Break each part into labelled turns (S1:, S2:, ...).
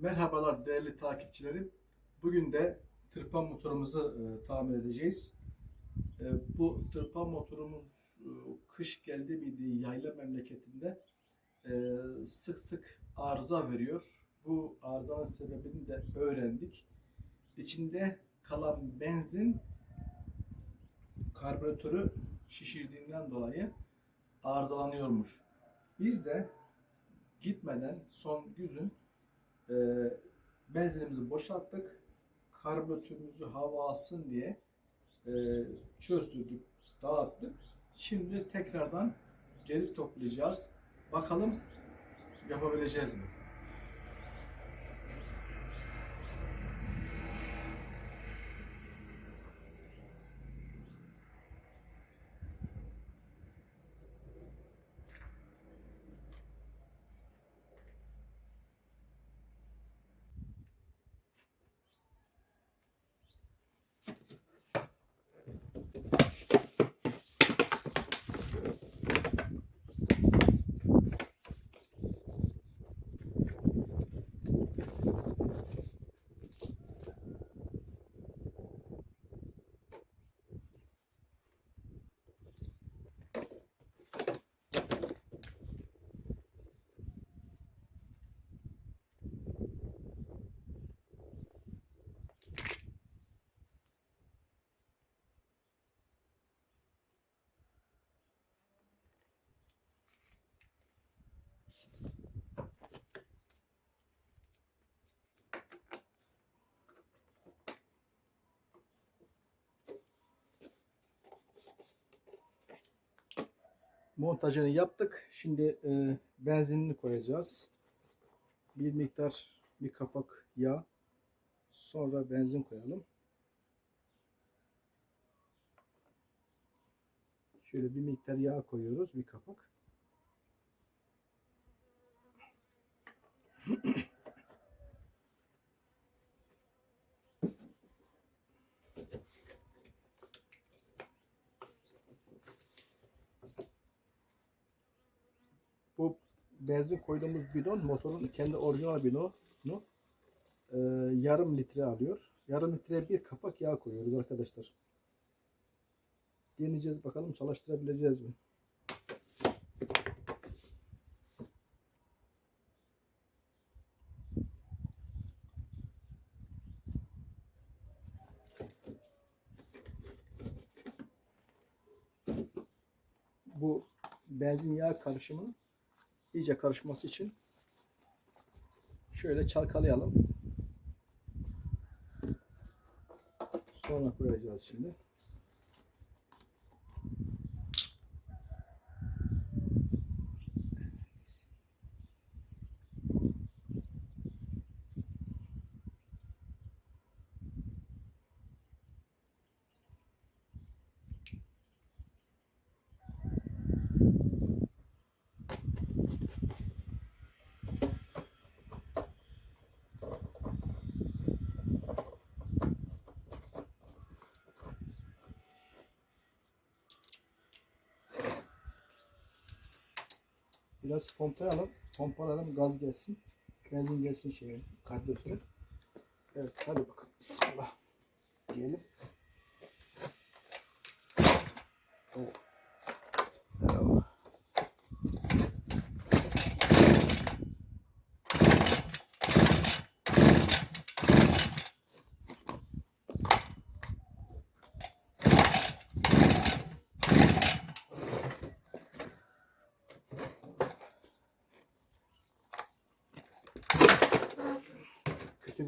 S1: Merhabalar değerli takipçilerim. Bugün de tırpan motorumuzu e, tamir edeceğiz. E, bu tırpan motorumuz e, kış geldi miydi yayla memleketinde e, sık sık arıza veriyor. Bu arızanın sebebini de öğrendik. İçinde kalan benzin karbüratörü şişirdiğinden dolayı arızalanıyormuş. Biz de gitmeden son güzün e, benzinimizi boşalttık. Karbüratörümüzü hava alsın diye e, çözdürdük, dağıttık. Şimdi tekrardan geri toplayacağız. Bakalım yapabileceğiz mi? Montajını yaptık. Şimdi e, benzinini koyacağız. Bir miktar bir kapak yağ. Sonra benzin koyalım. Şöyle bir miktar yağ koyuyoruz. Bir kapak. Bu benzin koyduğumuz bidon motorun kendi orijinal bidonu e, yarım litre alıyor. Yarım litreye bir kapak yağ koyuyoruz arkadaşlar. Deneyeceğiz bakalım çalıştırabileceğiz mi? Bu benzin yağ karışımının iyice karışması için şöyle çalkalayalım. Sonra koyacağız şimdi. Biraz pompalayalım. Pompalayalım gaz gelsin. Benzin gelsin şeye karbüratöre. Evet hadi bakalım. Bismillah. Diyelim. Evet.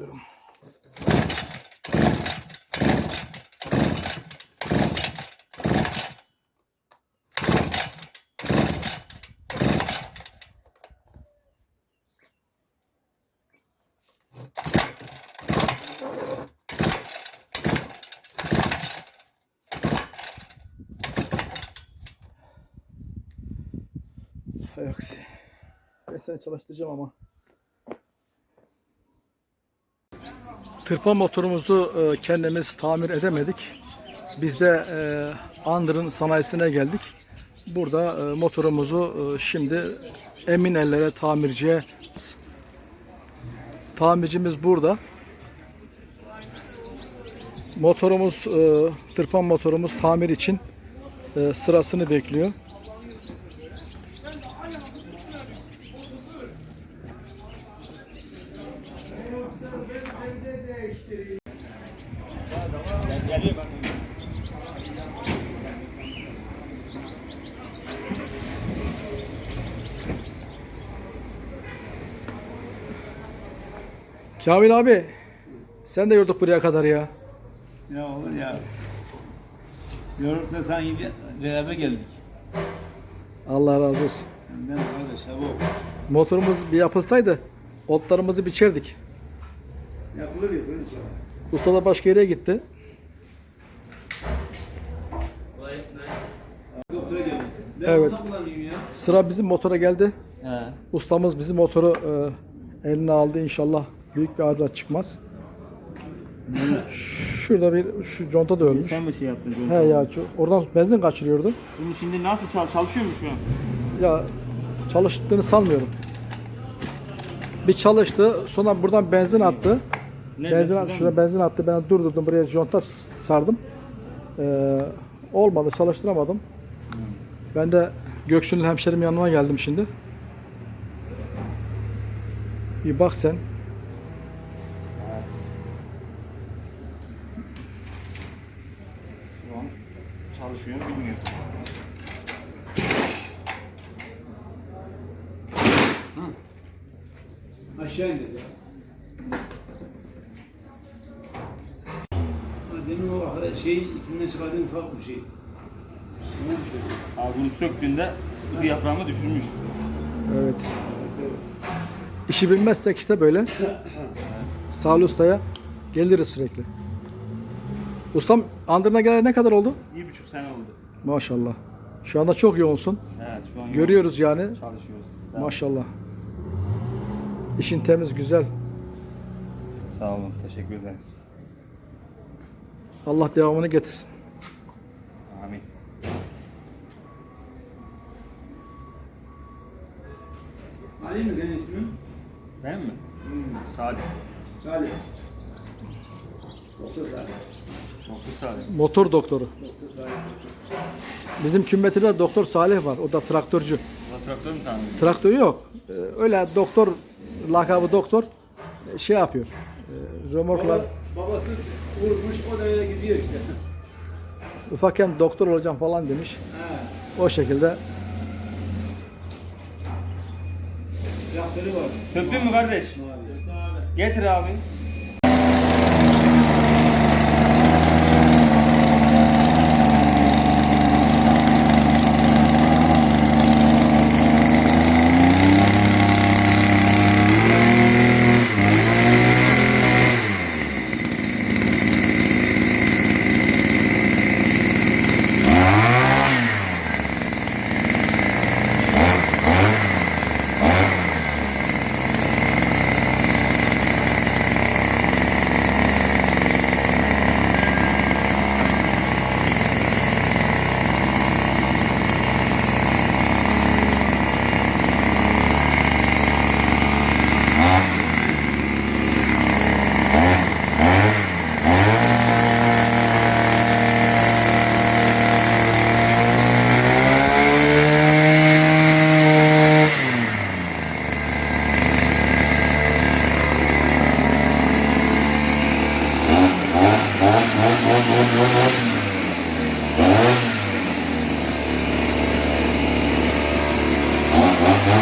S1: Hay aksi. Ben seni çalıştıracağım ama. Tırpan motorumuzu e, kendimiz tamir edemedik. Biz de e, Andır'ın sanayisine geldik. Burada e, motorumuzu şimdi emin ellere tamirciye tamircimiz burada. Motorumuz, tırpan motorumuz tamir için sırasını bekliyor. Kamil abi, sen de yorduk buraya kadar ya.
S2: Ya olur ya. Yorup da sanki beraber geldik.
S1: Allah razı olsun.
S2: Senden kardeş ha bu.
S1: Motorumuz bir yapılsaydı otlarımızı biçerdik.
S2: Yapılır ya böyle şey.
S1: Usta da başka yere gitti. Evet. Sıra bizim motora geldi.
S2: He.
S1: Ustamız bizim motoru e, eline aldı inşallah. Büyük bir arıza çıkmaz. Şurada bir şu conta da ölmüş.
S3: Sen mi şey yaptın?
S1: He ya şu- oradan benzin kaçırıyordu.
S3: Bunun şimdi nasıl çal çalışıyor mu şu an?
S1: Ya çalıştığını sanmıyorum. Bir çalıştı sonra buradan benzin attı.
S3: Ne
S1: Benzin
S3: şuradan
S1: şuna
S3: mı?
S1: benzin attı. Ben durdurdum buraya conta sardım. Ee, olmadı çalıştıramadım. Ben de Gökşen'in hemşerim yanıma geldim şimdi. Bir bak sen.
S3: Şu an bilmiyorum.
S2: Aşağı indir ya. Demin o şey içinden çıkardığın ufak bir şey. Ne düşüyor?
S3: Bunu söktüğünde bu diyaframı düşürmüş.
S1: Evet. İşi bilmezsek işte böyle. Salih Usta'ya geliriz sürekli. Ustam Andırna gelene ne kadar oldu?
S3: Bir buçuk sene oldu.
S1: Maşallah. Şu anda çok yoğunsun.
S3: Evet şu an
S1: Görüyoruz yani.
S3: yoğun çalışıyoruz. Sağ,
S1: Maşallah. İşin temiz, güzel.
S3: sağ olun. Teşekkür ederiz.
S1: Allah devamını getirsin.
S3: Amin.
S2: Ali mi senin ismin?
S3: Ben mi? Salih.
S2: Salih. Doktor Salih.
S3: Salih.
S1: Motor doktoru.
S2: Doktor Salih.
S1: Bizim kümmetede doktor Salih var. O da traktörcü.
S3: Traktör mü tanıdın?
S1: Traktörü yok. Ee, Öyle doktor, lakabı doktor e, şey yapıyor. Römorklar
S2: Baba, babası vurmuş o da öyle gidiyor işte.
S1: ufakken doktor olacağım falan demiş.
S2: He.
S1: O şekilde
S2: Traktörü var.
S3: Töktün mü kardeş? Getir abi. Çek bakalım. Tamamdır abi bu.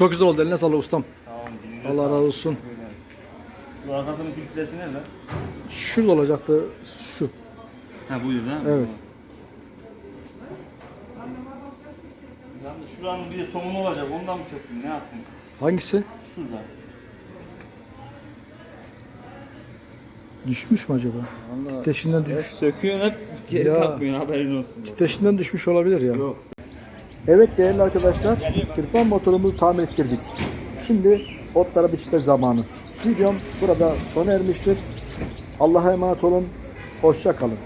S1: Çok güzel oldu. Eline sağlık ustam.
S3: Tamam.
S1: Allah razı olsun.
S3: Bu arkasının filtresi nerede?
S1: Şurada olacaktı. Şu.
S3: Ha buydu mi?
S1: Evet.
S3: Şuranın bir de somunu olacak. Ondan mı söktün? Ne yaptın?
S1: Hangisi?
S3: Şurada.
S1: Düşmüş mü acaba? Titreşimden düşmüş.
S3: Söküyorsun hep geri
S1: Ya.
S3: takmıyorsun haberin olsun.
S1: Titreşimden düşmüş olabilir ya.
S3: Yok.
S1: Evet değerli arkadaşlar, tırpan motorumuzu tamir ettirdik. Şimdi otlara biçme zamanı. Videom burada sona ermiştir. Allah'a emanet olun. Hoşça kalın.